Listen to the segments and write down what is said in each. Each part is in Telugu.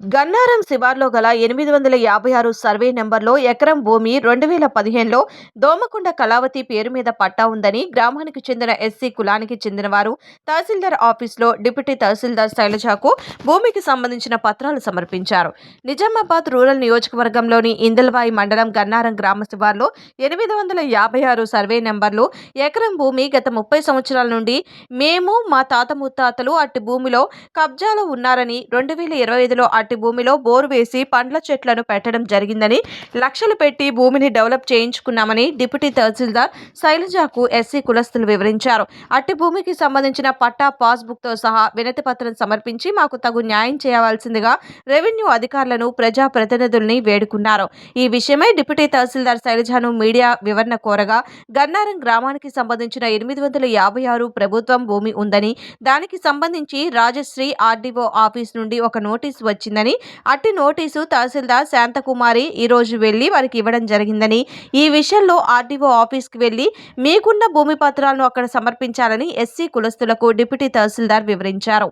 గన్నారం శివార్లో గల ఎనిమిది వందల యాభై ఆరు సర్వే నెంబర్లో ఎకరం భూమి రెండు వేల పదిహేనులో దోమకొండ కళావతి పేరు మీద పట్టా ఉందని గ్రామానికి చెందిన ఎస్సీ కులానికి చెందినవారు తహసీల్దార్ ఆఫీస్లో డిప్యూటీ తహసీల్దార్ శైలజాకు భూమికి సంబంధించిన పత్రాలు సమర్పించారు. నిజామాబాద్ రూరల్ నియోజకవర్గంలోని ఇందల్వాయి మండలం గన్నారం గ్రామ శివార్లో ఎనిమిది వందల యాభై ఆరు సర్వే నెంబర్లు ఎకరం భూమి గత ముప్పై సంవత్సరాల నుండి మేము మా తాత ముత్తాతలు అట్టి భూమిలో కబ్జాలో ఉన్నారని రెండు వేల ఇరవై ఐదులో అట్టి భూమిలో బోరు వేసి పండ్ల చెట్లను పెట్టడం జరిగిందని లక్షలు పెట్టి భూమిని డెవలప్ చేయించుకున్నామని డిప్యూటీ తహసీల్దార్ శైలజాకు ఎస్సీ కులస్తులు వివరించారు. అట్టి భూమికి సంబంధించిన పట్టా పాస్బుక్తో సహా వినతి పత్రం సమర్పించి మాకు తగు న్యాయం చేయవలసిందిగా రెవెన్యూ అధికారులను ప్రజా ప్రతినిధుల్ని వేడుకున్నారు. ఈ విషయమై డిప్యూటీ తహసీల్దార్ శైలజాను మీడియా వివరణ కోరగా గన్నారం గ్రామానికి సంబంధించిన ఎనిమిది వందల యాభై ఆరు ప్రభుత్వం భూమి ఉందని దానికి సంబంధించి రాజశ్రీ ఆర్డీఓ ఆఫీస్ నుండి ఒక నోటీసు జరిగిందని అట్టి నోటీసు తహసీల్దార్ శాంతకుమారి ఈరోజు వెళ్ళి వెళ్ళి వారికి ఇవ్వడం జరిగిందని ఈ విషయంలో ఆర్డీఓ ఆఫీస్కి వెళ్ళి మీకున్న భూమి పత్రాలను అక్కడ సమర్పించాలని ఎస్సీ కులస్తులకు డిప్యూటీ తహసీల్దార్ వివరించారు.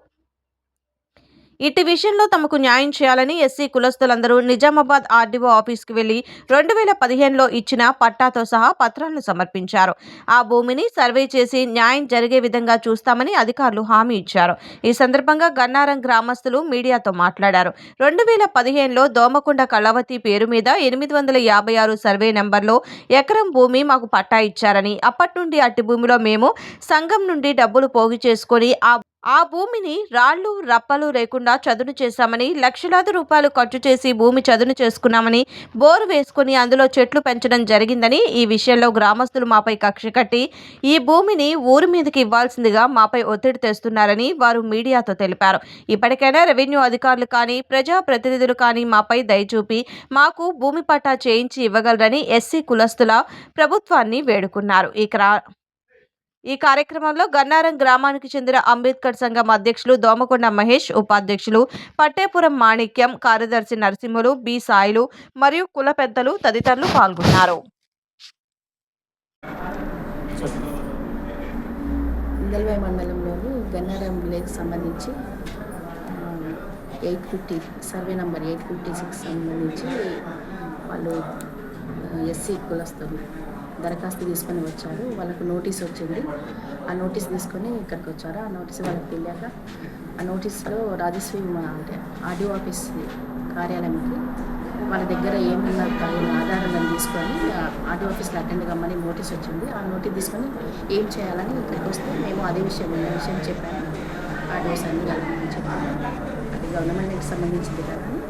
ఇట్టి విషయంలో తమకు న్యాయం చేయాలని ఎస్సీ కులస్తులందరూ నిజామాబాద్ ఆర్డీఓ ఆఫీస్కి వెళ్ళి రెండు వేల పదిహేనులో ఇచ్చిన పట్టాతో సహా పత్రాలను సమర్పించారు. ఆ భూమిని సర్వే చేసి న్యాయం జరిగే విధంగా చూస్తామని అధికారులు హామీ ఇచ్చారు. ఈ సందర్భంగా గన్నారం గ్రామస్తులు మీడియాతో మాట్లాడారు. రెండు వేల పదిహేనులో దోమకొండ కళావతి పేరు మీద ఎనిమిది వందల యాభై ఆరు సర్వే నెంబర్లో ఎకరం భూమి మాకు పట్టా ఇచ్చారని అప్పటి నుండి అట్టి భూమిలో మేము సంఘం నుండి డబ్బులు పోగు చేసుకొని ఆ ఆ భూమిని రాళ్ళు రప్పలు లేకుండా చదును చేశామని లక్షలాది రూపాయలు ఖర్చు చేసి భూమి చదును చేసుకున్నామని బోరు వేసుకుని అందులో చెట్లు పెంచడం జరిగిందని ఈ విషయంలో గ్రామస్తులు మాపై కక్ష కట్టి ఈ భూమిని ఊరి మీదకి ఇవ్వాల్సిందిగా మాపై ఒత్తిడి తెస్తున్నారని వారు మీడియాతో తెలిపారు. ఇప్పటికైనా రెవెన్యూ అధికారులు కానీ ప్రజా ప్రతినిధులు కానీ మాపై దయచూపి మాకు భూమి పట్టా చేయించి ఇవ్వగలరని ఎస్సీ కులస్తుల ప్రభుత్వాన్ని వేడుకున్నారు. ఈ క్రా ఈ కార్యక్రమంలో గన్నారం గ్రామానికి చెందిన అంబేద్కర్ సంఘం అధ్యక్షులు దోమకొండ మహేష్ ఉపాధ్యక్షులు పట్టేపురం మాణిక్యం కార్యదర్శి నరసింహులు బి. సాయిలు మరియు కుల పెద్దలు తదితరులు పాల్గొన్నారు. ఇందల్వాయి మండలంలోని గన్నారం విలేజ్కి సంబంధించి eight fifty survey number eight fifty six సంబంధించి వాళ్ళు ఎస్సీ కులస్తులు దరఖాస్తు తీసుకొని వచ్చారు. వాళ్ళకు నోటీస్ వచ్చింది. ఆ నోటీస్ తీసుకొని ఇక్కడికి వచ్చారు. ఆ నోటీస్ వాళ్ళకి వెళ్ళాక ఆ నోటీస్లో రాజశ్రీ మా అంటే ఆర్డీఓ ఆఫీస్ కార్యాలయంకి వాళ్ళ దగ్గర ఏమన్నా తగిన ఆధారాలను తీసుకొని ఆర్డీఓ ఆఫీస్లో అటెండ్ కమ్మని నోటీస్ వచ్చింది. ఆ నోటీస్ తీసుకొని ఏం చేయాలని ఇక్కడికి వస్తే మేము అదే విషయం ఉన్న విషయం చెప్పాము. ఆర్డీఓస్ అన్ని కలపమని చెప్పాము. అది గవర్నమెంట్కి సంబంధించింది కదా అని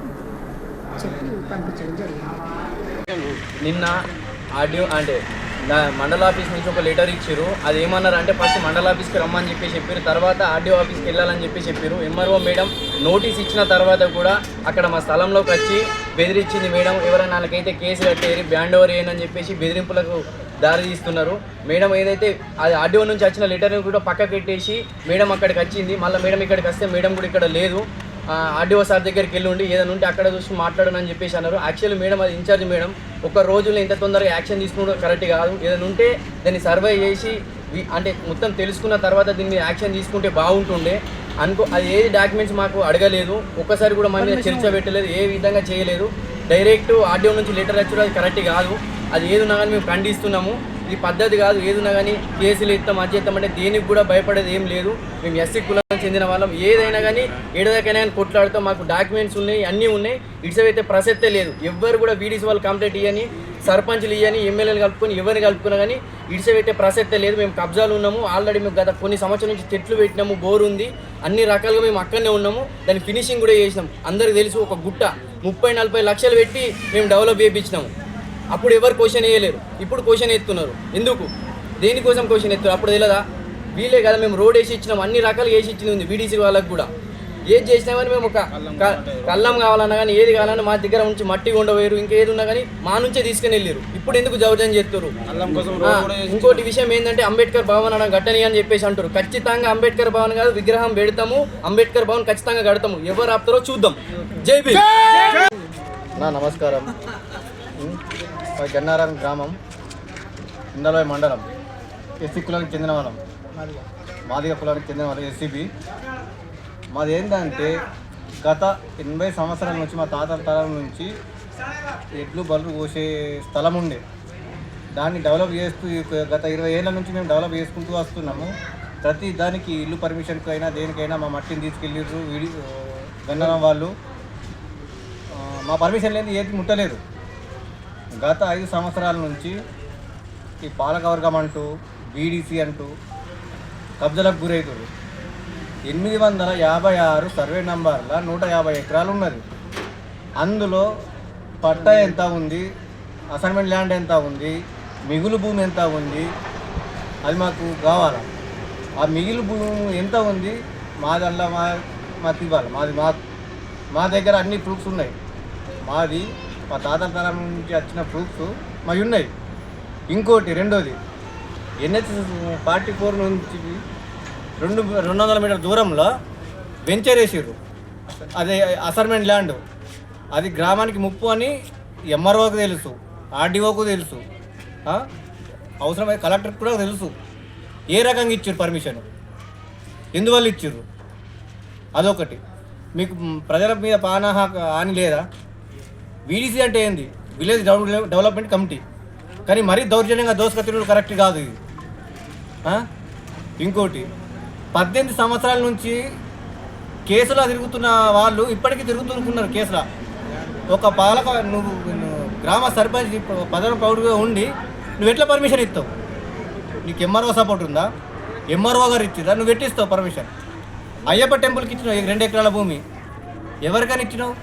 చెప్పి పంపించడం జరిగింది. నిన్న ఆడియో అంటే మండల ఆఫీస్ నుంచి ఒక లెటర్ ఇచ్చారు అది ఏమన్నారు అంటే ఫస్ట్ మండల ఆఫీస్కి రమ్మని చెప్పి చెప్పారు తర్వాత ఆర్డీఓ ఆఫీస్కి వెళ్ళాలని చెప్పి చెప్పారు ఎంఆర్ఓ మేడం నోటీస్ ఇచ్చిన తర్వాత కూడా అక్కడ మా స్థలంలోకి వచ్చి బెదిరించింది మేడం ఎవరైనా నాకైతే కేసు కట్టేరి బ్యాండ్ ఓవర్ చేయనని చెప్పేసి బెదిరింపులకు దారి తీస్తున్నారు. మేడం ఏదైతే అది ఆర్డీఓ నుంచి వచ్చిన లెటర్ని కూడా పక్కకు పెట్టేసి మేడం అక్కడికి వచ్చింది. మళ్ళీ మేడం ఇక్కడికి వస్తే మేడం కూడా ఇక్కడ లేదు. ఆర్డీఓ సార్ దగ్గరికి వెళ్ళి ఉండి ఏదైనా ఉంటే అక్కడ చూసి మాట్లాడనని చెప్పేసి అన్నారు. యాక్చువల్లీ మేడం అది ఇన్ఛార్జ్ మేడం. ఒక రోజులో ఇంత తొందరగా యాక్షన్ తీసుకోవడం కరెక్ట్ కాదు. ఏదైనా ఉంటే దాన్ని సర్వే చేసి అంటే మొత్తం తెలుసుకున్న తర్వాత దీని మీద యాక్షన్ తీసుకుంటే బాగుంటుండే. అనుకో అది ఏది డాక్యుమెంట్స్ మాకు అడగలేదు. ఒక్కసారి కూడా మన మీద చర్చ పెట్టలేదు. ఏ విధంగా చేయలేదు. డైరెక్ట్ ఆర్డీఓ నుంచి లెటర్ వచ్చాడు అది కరెక్ట్ కాదు. అది ఏది ఉన్నా కానీ మేము ఖండిస్తున్నాము. ఈ పద్ధతి కాదు ఏదైనా కానీ కేసులు ఇస్తాం అది చేస్తాం అంటే దేనికి కూడా భయపడేది ఏం లేదు. మేము ఎస్సీ కులానికి చెందిన వాళ్ళం. ఏదైనా కానీ ఏడదాకైనా కానీ కొట్లాడుతాం. మాకు డాక్యుమెంట్స్ ఉన్నాయి అన్నీ ఉన్నాయి. ఇట్స్ ప్రసక్తే లేదు. ఎవ్వరు కూడా బీడీసీ వాళ్ళు కంప్లైంట్ ఇవ్వని సర్పంచ్లు ఇవ్వని ఎమ్మెల్యేలు కలుపుకొని ఎవరిని కలుపుకున్నా కానీ ఇడిసే పెట్టే ప్రసక్తే లేదు. మేము కబ్జాలు ఉన్నాము. ఆల్రెడీ మేము గత కొన్ని సంవత్సరాల నుంచి చెట్లు పెట్టినాము బోర్ ఉంది. అన్ని రకాలుగా మేము అక్కడనే ఉన్నాము. దాని ఫినిషింగ్ కూడా చేసినాం. అందరికి తెలుసు ఒక గుట్ట ముప్పై నలభై లక్షలు పెట్టి మేము డెవలప్ చేయించినాము. అప్పుడు ఎవరు క్వశ్చన్ వేయలేరు. ఇప్పుడు క్వశ్చన్ ఎత్తున్నారు. ఎందుకు? దేనికోసం క్వశ్చన్ ఎత్తున్నారు? అప్పుడు తెలియదా వీలే కదా మేము రోడ్ వేసి ఇచ్చినాం అన్ని రకాలు వేసి ఇచ్చింది ఉంది బీడీసీ వాళ్ళకి కూడా. ఏది చేసినా కానీ మేము ఒక కళ్ళం కావాలన్నా కానీ ఏది కావాలన్నా మా దగ్గర ఉంచి మట్టి ఉండవేరు ఇంకేది ఉన్నా కానీ మా నుంచే తీసుకుని వెళ్ళారు ఇప్పుడు ఎందుకు జౌర్జన్ చేస్తారు ఇంకోటి విషయం ఏంటంటే అంబేద్కర్ భవన్ అన్న గట్టని అని చెప్పేసి అంటారు ఖచ్చితంగా అంబేద్కర్ భవన్ కాదు విగ్రహం పెడతాము అంబేద్కర్ భవన్ ఖచ్చితంగా కడతాము. ఎవరు ఆపుతారో చూద్దాం. జై నా నమస్కారం. గన్నారం గ్రామం ఇందలోయ మండలం ఎస్సీ కులానికి చెందిన వాళ్ళం. మాదిగ కులానికి చెందిన వాళ్ళం ఎస్సీబీ. మాది ఏంటంటే గత ఎనభై సంవత్సరాల నుంచి మా తాతల తరం నుంచి ఎడ్లు బళ్ళు పోసే స్థలం ఉండే. దాన్ని డెవలప్ చేస్తూ గత ఇరవై ఏళ్ళ నుంచి మేము డెవలప్ చేసుకుంటూ వస్తున్నాము. ప్రతి దానికి ఇల్లు పర్మిషన్కి అయినా దేనికైనా మా మట్టిని తీసుకెళ్ళారు వీడి గన్నరం వాళ్ళు. మా పర్మిషన్ లేని ఏది ముట్టలేదు. గత ఐదు సంవత్సరాల నుంచి ఈ పాలకవర్గం అంటూ బీడీసీ అంటూ కబ్జలకు గురవుతారు ఎనిమిది వందల యాభై ఆరు సర్వే నంబర్ల నూట యాభై ఎకరాలు ఉన్నది. అందులో పట్టా ఎంత ఉంది అసైన్మెంట్ ల్యాండ్ ఎంత ఉంది మిగులు భూమి ఎంత ఉంది అది మాకు కావాలి? ఆ మిగిలి భూమి ఎంత ఉంది మా దాంట్లో మా మాకు ఇవ్వాలి? మాది మా మా దగ్గర అన్ని ప్రూఫ్స్ ఉన్నాయి. మాది మా తాతల తరం నుంచి వచ్చిన ప్రూఫ్స్ మావి ఉన్నాయి. ఇంకోటి రెండోది. ఎన్హెచ్ ఫార్టీ ఫోర్ నుంచి రెండు రెండు వందల మీటర్ దూరంలో వెంచర్ వేసారు అదే అసైన్మెంట్ ల్యాండ్. అది గ్రామానికి ముప్పు అని ఎంఆర్ఓకి తెలుసు ఆర్డీఓకు తెలుసు అవసరమైన అవసరమైతే కలెక్టర్కి కూడా తెలుసు. ఏ రకంగా ఇచ్చారు పర్మిషన్ ఎందువల్ల ఇచ్చారు అదొకటి. మీకు ప్రజల మీద పానా హాని లేదా? వీడీసీ అంటే ఏంది? విలేజ్ డెవలప్మెంట్ కమిటీ కానీ మరీ దౌర్జన్యంగా దోసుకత్తిరుడు కరెక్ట్ కాదు ఇది. ఇంకోటి పద్దెనిమిది సంవత్సరాల నుంచి కేసులో తిరుగుతున్న వాళ్ళు ఇప్పటికీ తిరుగుతున్నారు కేసులో. ఒక పాలక నువ్వు గ్రామ సర్పంచ్ పదవి పౌరుగా ఉండి నువ్వు ఎట్లా పర్మిషన్ ఇస్తావు? నీకు ఎంఆర్ఓ సపోర్ట్ ఉందా? ఎంఆర్ఓ గారు ఇచ్చిరా నువ్వు ఎట్టిస్తావు పర్మిషన్ అయ్యప్ప టెంపుల్కి ఇచ్చినావు రెండు ఎకరాల భూమి. ఎవరికైనా ఇచ్చినావు?